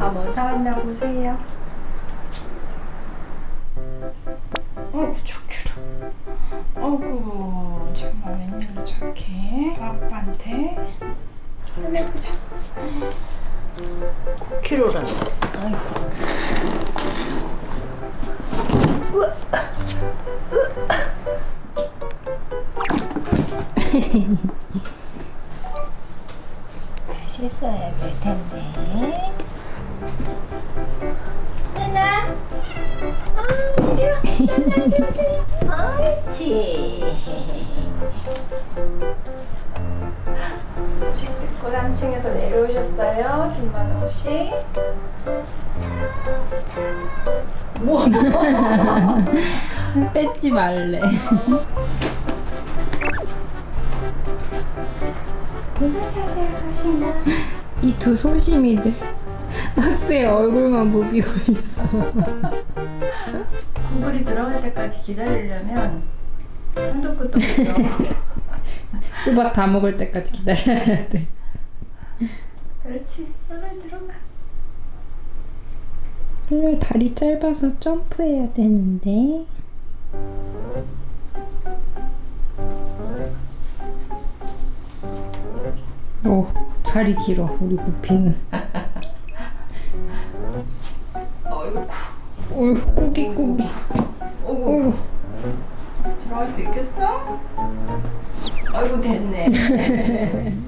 아, 뭐 사왔나 보세요. 어우, 좋기로. 어구, 정말 웬일로 착해. 아빠한테. 한번 해보자. 9kg라네. 아이고. 우와. 씻어야 될 텐데. 누나. 아, 내려. 내려오세요. 옳지. 음식 듣고 3층에서 내려오셨어요, 김만호 씨. 뭐? 뺏지 말래. 누가 차지하시나? 이두 소심이들 박스에 얼굴만 부비고 있어. 구글이 들어갈 때까지 기다리려면 한도 끝도 없어. 수박 다 먹을 때까지 기다려야 돼. 그렇지. 빨리 들어가. 원래 다리 짧아서 점프해야 되는데. 오, 다리 길어. 우리 구피는. 어이구. 어휴, 꾸기 꾸기. 어구. 어휴. 들어갈 수 있겠어? 아이고 됐네.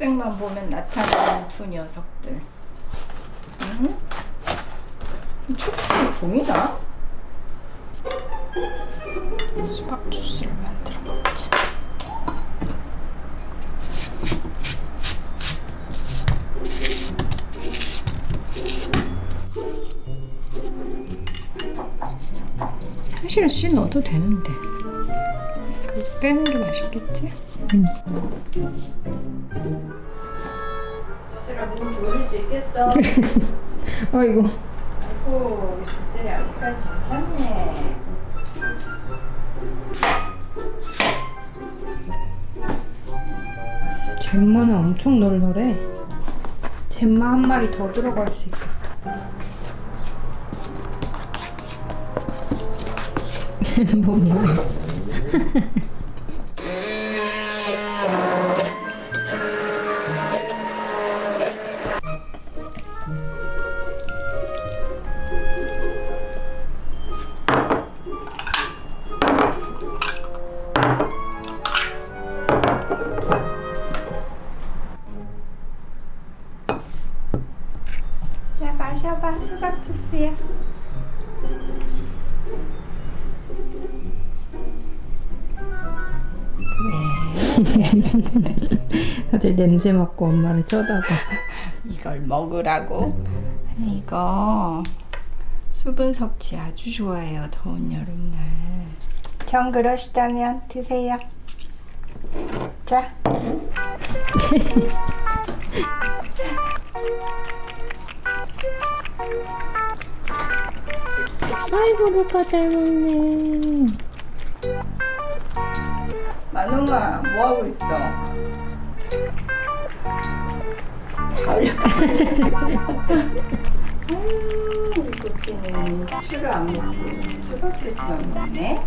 초록색만 보면 나타나는 두 녀석들. 응? 이 초록색이 보이나? 수박 주스를 만들어 먹자. 사실은 씨 넣어도 되는데. 빼는 게 맛있겠지? 주스라 몸 돌릴 수 있겠어? 아이고. 아이고 우리 주스리 아직까지 괜찮네. 잼마는 엄청 널널해. 잼마 한 마리 더 들어갈 수 있겠다. 뭐 다들 냄새 맡고 엄마를 쳐다봐. 이걸 먹으라고? 아니 이거 수분 섭취 아주 좋아해요 더운 여름날 정 그러시다면 드세요 자 아이고 루카 잘 먹네. 만홍아 뭐 하고 있어? 다 올렸다 음, 우리 쿠키는 술을 안 먹고 수박 주스만 먹네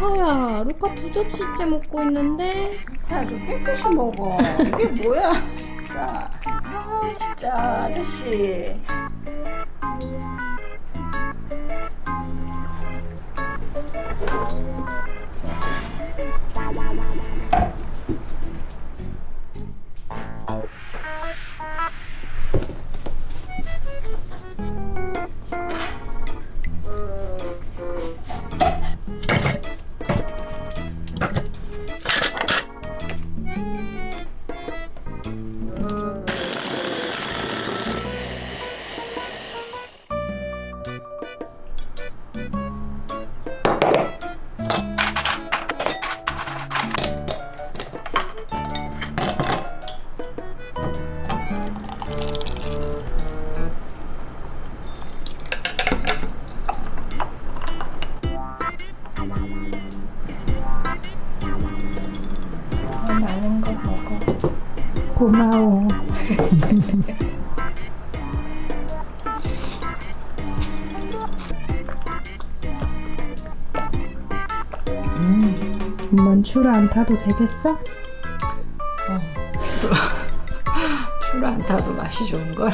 루카야, 루카 두 접시째 먹고 있는데. 야, 너 깨끗이 먹어. 이게 뭐야, 진짜. 아, 진짜, 아저씨. 고마워. 엄만 줄안 타도 되겠어? 줄안 타도 맛이 좋은 걸.